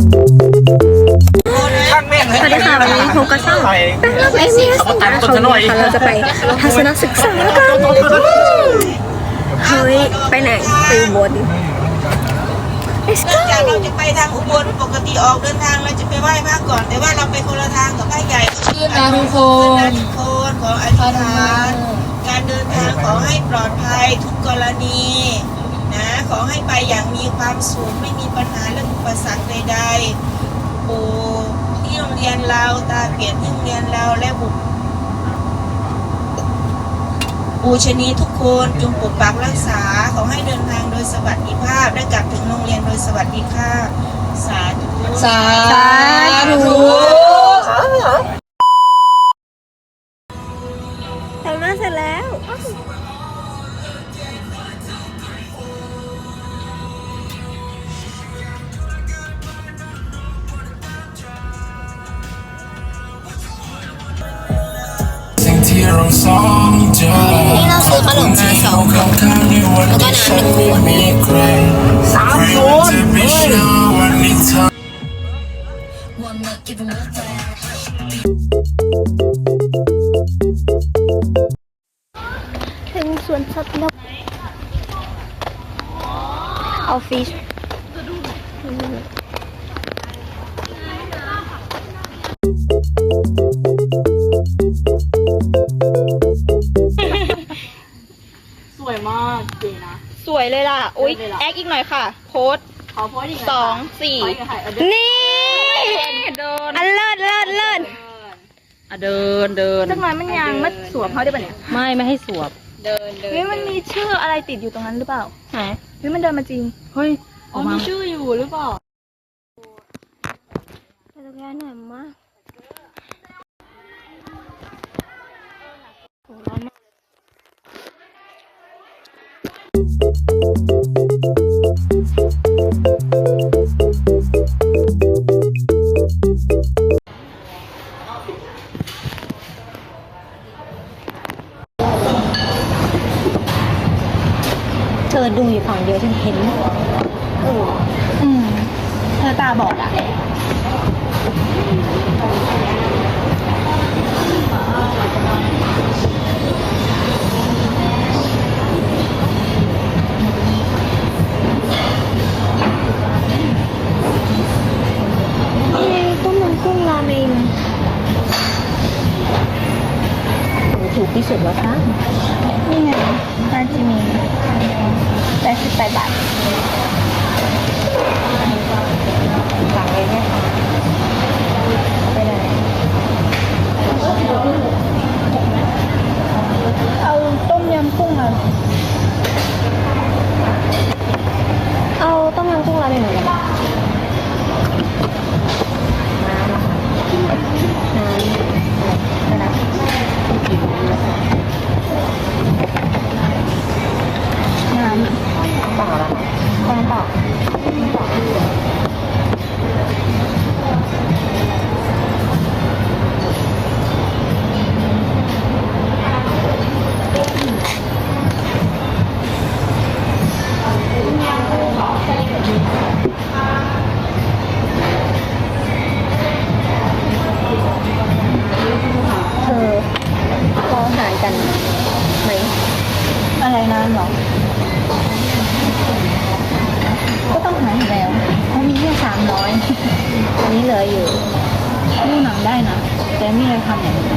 สวัสดีค่ะวันนี้พบกับช่องไปแป้งรับเอสเอสนะคะวันนี้ค่ะเราจะไปทัศนศึกษากันเฮ้ยไปไหนไปอุบล Let's เนื่องจาก go เราจะไปทางอุบลปกติออกเดินทางเราจะไปไหว้พระก่อน แต่ว่าเราไปคนละทางกับพระใหญ่ชื่อนารุโคนนารุโคนขออธิษฐานการเดินทางขอให้ปลอดภัยทุกกรณี นะ ขอให้ไปอย่างมีความสุขไม่มีปัญหาเรื่องอุปสรรคใดๆปู่ที่โรงเรียนเราตาเปลี่ยนที่โรงเรียนเราและบุตรปูชนีทุกคนจงปกปักรักษาขอให้เดินทางโดยสวัสดิภาพและกลับถึงโรงเรียนโดยสวัสดิภาพสาธุสาธุธุแต่งหน้าเสร็จแล้ว เราสองเจอนี่เราซื้อขนมมาสองกล่องข้างๆในวันที่ม่มีใครสามโซนจะไม่เชื่อวันนี้เธอถึงสวนสัตว์นกออฟฟิศ วยเลยล่ะ อุ๊ยสวยเลยล่ะแอคอีกหน่อยค่ะ โพสต์ขอโพสต์อีกสองสี่ขออีกหน่อยค่ะเอาเดินนี่เดินอันเลิศเลิศเลิศอะเดินเดินสักหน่อยมันยังไม่สวมเขาได้ปะเนี่ยไม่ไม่ให้สวบเฮ้ยมันมีชื่ออะไรติดอยู่ตรงนั้นหรือเปล่าไหนเฮ้ยมันเดินมาจริง เฮ้ยอ๋อมีชื่ออยู่หรือเปล่า ไปตรงนี้หน่อยมาโอ้ร้อน เธอดูอยู่ฝั่งเดียวฉันเห็นอืมเธอตาบอดอะ สุดแล้วคะ นี่ไงราจิมีแปดสิบแปดบาท อพออาหารกันไหมอะไรน้ำเหรอ ก็ต้องหาอยู่แล้วเพราะมีแค่สามร้อยอันนี้เหลืออยู่ดูหนังได้นะ แต่ไม่เลยทำอย่างนี้